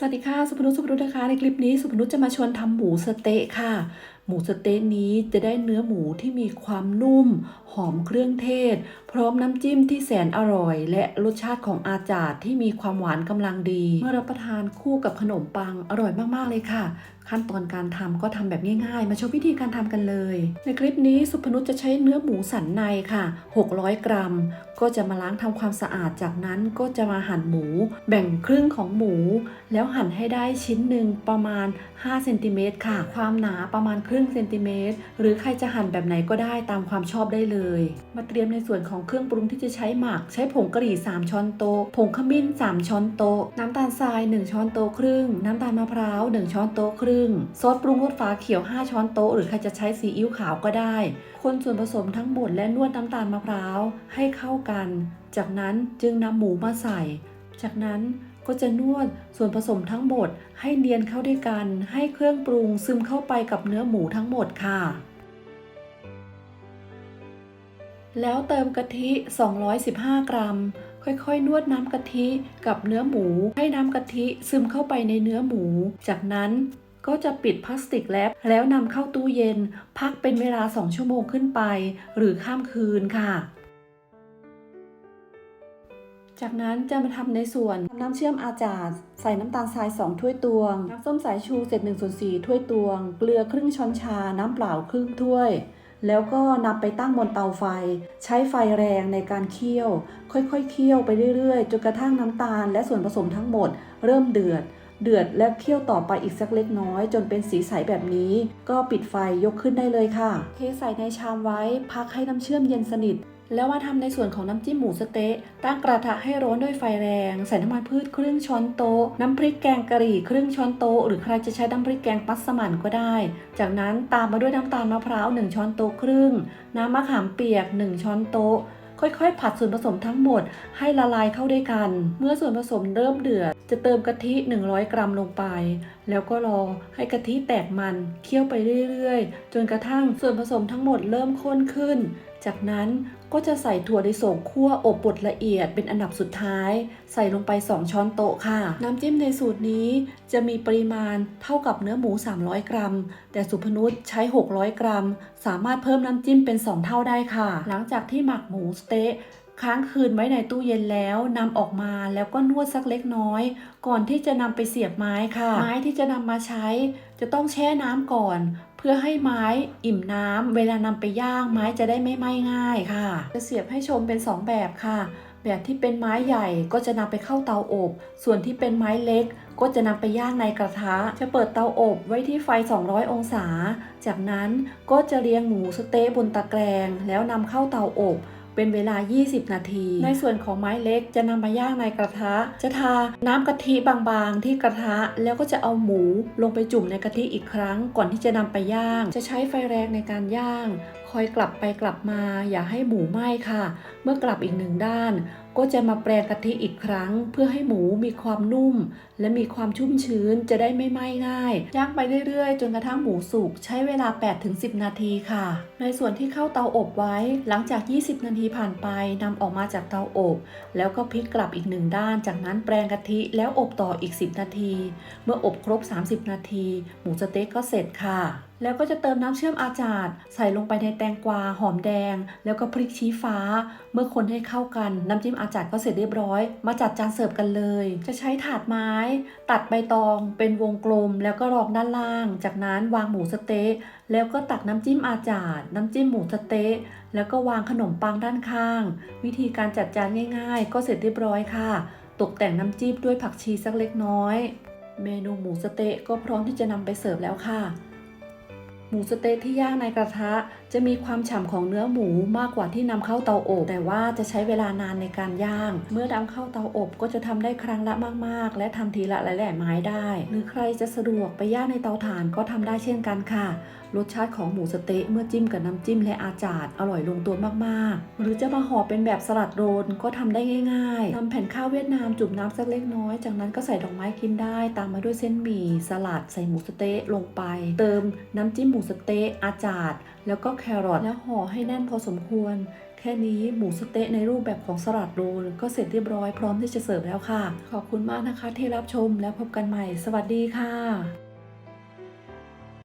สวัสดีค่ะ สุพนุสุพนุนะคะ ในคลิปนี้สุพนุจะมาชวนทำหมูสเต๊ะค่ะ หมูสเต๊ะนี้จะได้เนื้อหมูที่มีความนุ่ม หอมเครื่องเทศ พร้อมน้ำจิ้มที่แสนอร่อย และรสชาติของอาจาดที่มีความหวานกำลังดี เมื่อรับประทานคู่กับขนมปังอร่อยมากๆเลยค่ะ ขั้นตอนการทำก็ทำแบบง่ายๆ มาชมวิธีการทำกันเลย ในคลิปนี้สุพนุชจะใช้เนื้อหมูสันในค่ะ 600 กรัม ก็จะมาล้างทำความสะอาดจากนั้นก็จะมาหั่นหมู แบ่งครึ่งของหมู แล้วหั่นให้ได้ชิ้นหนึ่งประมาณ5เซนติเมตรค่ะ ความหนาประมาณครึ่งึ่งเซนติเมตรหรือใครจะหั่นแบบไหนก็ได้ตามความชอบได้เลย มาเตรียมในส่วนของเครื่องปรุงที่จะใช้หมัก ใช้ผงกะหรี่ 3 ช้อนโต๊ะ ผงขมิ้น 3 ช้อนโต๊ะ น้ำตาลทราย 1 ช้อนโต๊ะครึ่ง น้ำตาลมะพร้าว 1 ช้อนโต๊ะครึ่ง ซอสปรุงรสฟ้าเขียว 5 ช้อนโต๊ะ หรือใครจะใช้ซีอิ๊วขาวก็ได้ คนส่วนผสมทั้งหมดและนวดน้ำตาลมะพร้าวให้เข้ากัน จากนั้นจึงนำหมูมาใส่ จากนั้น ก็จะนวดส่วนผสมทั้งหมดให้เนียนเข้าด้วยกัน ให้เครื่องปรุงซึมเข้าไปกับเนื้อหมูทั้งหมดค่ะ แล้วเติมกะทิ 215 กรัม ค่อยๆ นวดน้ำกะทิกับเนื้อหมู ให้น้ำกะทิซึมเข้าไปในเนื้อหมู จากนั้นก็จะปิดพลาสติกแรปแล้วนำเข้าตู้เย็น พักเป็นเวลา 2 ชั่วโมงขึ้นไป หรือข้ามคืนค่ะ จากนั้นจะมาทำในส่วนน้ำเชื่อมอาจาดใส่น้ำตาลทราย 2 ถ้วยตวง น้ำส้มสายชูเศษ1ส่วน4ถ้วยตวง เกลือครึ่งช้อนชา น้ำเปล่าครึ่งถ้วย แล้วก็นำไปตั้งบนเตาไฟ ใช้ไฟแรงในการเคี่ยว ค่อยๆเคี่ยวไปเรื่อยๆ จนกระทั่งน้ำตาลและส่วนผสมทั้งหมด เริ่มเดือด เดือดและเคี่ยวต่อไปอีกสักเล็กน้อย จนเป็นสีใสแบบนี้ ก็ปิดไฟยกขึ้นได้เลยค่ะ เทใส่ในชามไว้พักให้น้ำเชื่อมเย็นสนิท แล้วมาทำในส่วนของน้ำจิ้มหมูสเต๊ะ ตั้งกระทะให้ร้อนด้วยไฟแรง ใส่น้ำมันพืชครึ่งช้อนโต๊ะ น้ำพริกแกงกะหรี่ครึ่งช้อนโต๊ะ หรือใครจะใช้น้ำพริกแกงปัสมั่นก็ได้ จากนั้นตามมาด้วยน้ำตาลมะพร้าว 1 ช้อนโต๊ะครึ่ง น้ำมะขามเปียก 1 ช้อนโต๊ะ ค่อยๆ ผัดส่วนผสมทั้งหมดให้ละลายเข้าด้วยกัน เมื่อส่วนผสมเริ่มเดือด จะเติมกะทิ 100 กรัมลงไป แล้วก็รอให้กะทิแตกมัน เคี่ยวไปเรื่อยๆ จนกระทั่งส่วนผสมทั้งหมดเริ่มข้นขึ้นจากนั้นก็จะใส่ถั่วลิสงคั่วอบบดละเอียดเป็นอันดับสุดท้าย ใส่ลงไป 2 ช้อนโต๊ะค่ะ น้ำจิ้มในสูตรนี้จะมีปริมาณเท่ากับเนื้อหมู 300 กรัม แต่สุพนุชใช้ 600 กรัม สามารถเพิ่มน้ำจิ้มเป็น 2 เท่าได้ค่ะ หลังจากที่หมักหมูสเต๊ะค้างคืนไว้ในตู้เย็นแล้วนำออกมาแล้วก็นวดสักเล็กน้อย ก่อนที่จะนำไปเสียบไม้ค่ะ ไม้ที่จะนำมาใช้ จะต้องแช่น้ำก่อน เพื่อให้ไม้อิ่มน้ำเวลานำไปย่างไม้จะได้ไม่ไหม้ง่ายค่ะ จะเสียบให้ชมเป็น 2 แบบค่ะ แบบที่เป็นไม้ใหญ่ก็จะนำไปเข้าเตาอบ ส่วนที่เป็นไม้เล็กก็จะนำไปย่างในกระทะ จะเปิดเตาอบไว้ที่ไฟ 200 องศา จากนั้นก็จะเรียงหมูสเต๊ะบนตะแกรงแล้วนำเข้าเตาอบ เป็นเวลา 20 นาที ในส่วนของไม้เล็กจะนำมาย่างในกระทะ จะทาน้ำกะทิบางๆ ที่กระทะแล้วก็จะเอาหมูลงไปจุ่มในกะทิอีกครั้ง ก่อนที่จะนำไปย่าง จะใช้ไฟแรงในการย่าง คอยกลับไปกลับมา อย่าให้หมูไหม้ค่ะ เมื่อกลับอีกหนึ่งด้าน ก็จะมาแปรกะทิอีกครั้ง เพื่อให้หมูมีความนุ่ม และมีความชุ่มชื้นจะได้ไม่ไหม้ง่ายย่างไปเรื่อยๆ จนกระทั่งหมูสุกใช้เวลา 8-10 นาทีค่ะ ในส่วนที่เข้าเตาอบไว้หลังจาก 20 นาทีผ่านไปนำออกมาจากเตาอบ แล้วก็พลิกกลับอีกหนึ่งด้าน จากนั้นแปรงกะทิแล้วอบต่ออีก 10 นาที เมื่ออบครบ 30 นาที หมูสเต๊กก็เสร็จค่ะ แล้วก็จะเติมน้ำเชื่อมอาจาดใส่ลงไปในแตงกวาหอมแดง แล้วก็พริกชี้ฟ้า เมื่อคนให้เข้ากัน น้ำจิ้มอาจาดก็เสร็จเรียบร้อย มาจัดจานเสิร์ฟกันเลย จะใช้ถาดไม้ ตัดใบตองเป็นวงกลม แล้วก็รองด้านล่าง จากนั้นวางหมูสเต๊ะแล้วก็ตักน้ำจิ้มอาจาดน้ำจิ้มหมูสเต๊ะแล้วก็วางขนมปังด้านข้าง วิธีการจัดจานง่าย ๆ ก็เสร็จเรียบร้อยค่ะ ตกแต่งน้ำจิ้มด้วยผักชีสักเล็กน้อย เมนูหมูสเต๊ะก็พร้อมที่จะนำไปเสิร์ฟแล้วค่ะ หมูสเต๊ะที่ย่างในกระทะ จะมีความฉ่ำของเนื้อหมูมากกว่าที่นำเข้าเตาอบ แต่ว่าจะใช้เวลานานในการย่าง เมื่อนำเข้าเตาอบก็จะทำได้ครั้งละมากๆ และทำทีละหลายๆไม้ได้ หรือใครจะสะดวกไปย่างในเตาถ่านก็ทำได้เช่นกันค่ะ รสชาติของหมูสเต๊ะเมื่อจิ้มกับน้ำจิ้มและอาจาดอร่อยลงตัวมากๆ หรือจะมาห่อเป็นแบบสลัดโรลก็ทำได้ง่ายๆทำแผ่นข้าวเวียดนามจุ่มน้ำสักเล็กน้อย จากนั้นก็ใส่ดอกไม้กินได้ ตามมาด้วยเส้นหมี่สลัดใส่หมูสเต๊ะลงไป เติมน้ำจิ้มหมููสเต๊ะอาจาดแล้วก็แครอทแล้วห่อให้แน่นพอสมควร แค่นี้หมูสเต๊ะในรูปแบบของสลัดโรลก็เสร็จเรียบร้อยพร้อมที่จะเสิร์ฟแล้วค่ะ ขอบคุณมากนะคะที่รับชมแล้วพบกันใหม่ สวัสดีค่ะ